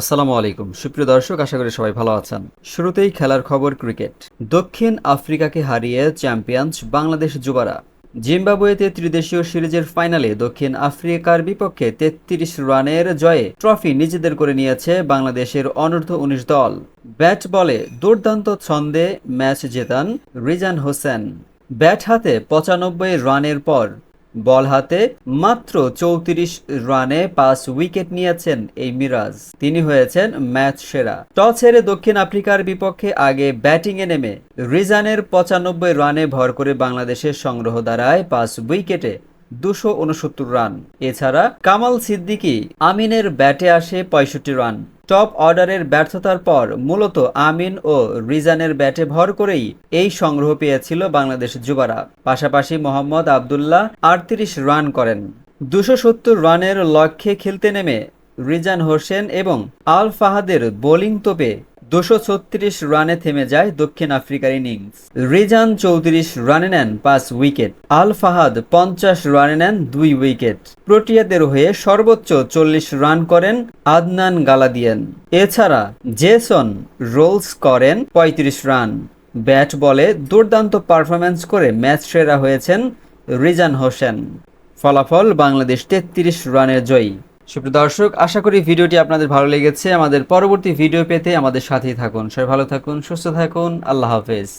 আসসালামু আলাইকুম। সুপ্রিয় দর্শক, আশা করি সবাই ভালো আছেন। শুরুতেই খেলার খবর ক্রিকেট। দক্ষিণ আফ্রিকাকে হারিয়ে চ্যাম্পিয়ন্স বাংলাদেশ যুবারা। জিম্বাবুয়েতে ত্রিদেশীয় সিরিজের ফাইনালে দক্ষিণ আফ্রিকার বিপক্ষে তেত্রিশ রানের জয়ে ট্রফি নিজেদের করে নিয়েছে বাংলাদেশের অনূর্ধ্ব উনিশ দল। ব্যাট বলে দুর্দান্ত ছন্দে ম্যাচ জেতান রিজান হোসেন। ব্যাট হাতে পঁচানব্বই রানের পর বল হাতে মাত্র চৌত্রিশ রানে পাঁচ উইকেট নিয়েছেন এই মিরাজ। তিনি হয়েছেন ম্যাচ সেরা। টস হেরে দক্ষিণ আফ্রিকার বিপক্ষে আগে ব্যাটিংয়ে নেমে রিজানের পঁচানব্বই রানে ভর করে বাংলাদেশের সংগ্রহ দ্বারায় পাঁচ উইকেটে দুশো রান। এছাড়া কামাল সিদ্দিকী আমিনের ব্যাটে আসে পঁয়ষট্টি রান। টপ অর্ডারের ব্যর্থতার পর মূলত আমিন ও রিজানের ব্যাটে ভর করেই এই সংগ্রহ পেয়েছিল বাংলাদেশ যুবারা। পাশাপাশি মোহাম্মদ আবদুল্লাহ আটত্রিশ রান করেন। দুশো সত্তর রানের লক্ষ্যে খেলতে নেমে রিজান হোসেন এবং আল ফাহাদের বোলিং তোপে দুশো ছত্রিশ রানে থেমে যায় দক্ষিণ আফ্রিকার ইনিংস। রিজান চৌত্রিশ রানে নেন পাঁচ উইকেট। আল ফাহাদ পঞ্চাশ রানে নেন দুই উইকেট। প্রোটিয়াদের হয়ে সর্বোচ্চ চল্লিশ রান করেন আদনান গালাদিয়ান। এছাড়া জেসন রোলস করেন পঁয়ত্রিশ রান। ব্যাট বলে দুর্দান্ত পারফরম্যান্স করে ম্যাচ সেরা হয়েছেন রিজান হোসেন। ফলাফল বাংলাদেশ তেত্রিশ রানের জয়ী। সুপ্রিয় দর্শক, আশা করি ভিডিওটি আপনাদের ভালো লেগেছে। আমাদের পরবর্তী ভিডিও পেতে আমাদের সাথেই থাকুন। সবাই ভালো থাকুন, সুস্থ থাকুন। আল্লাহ হাফেজ।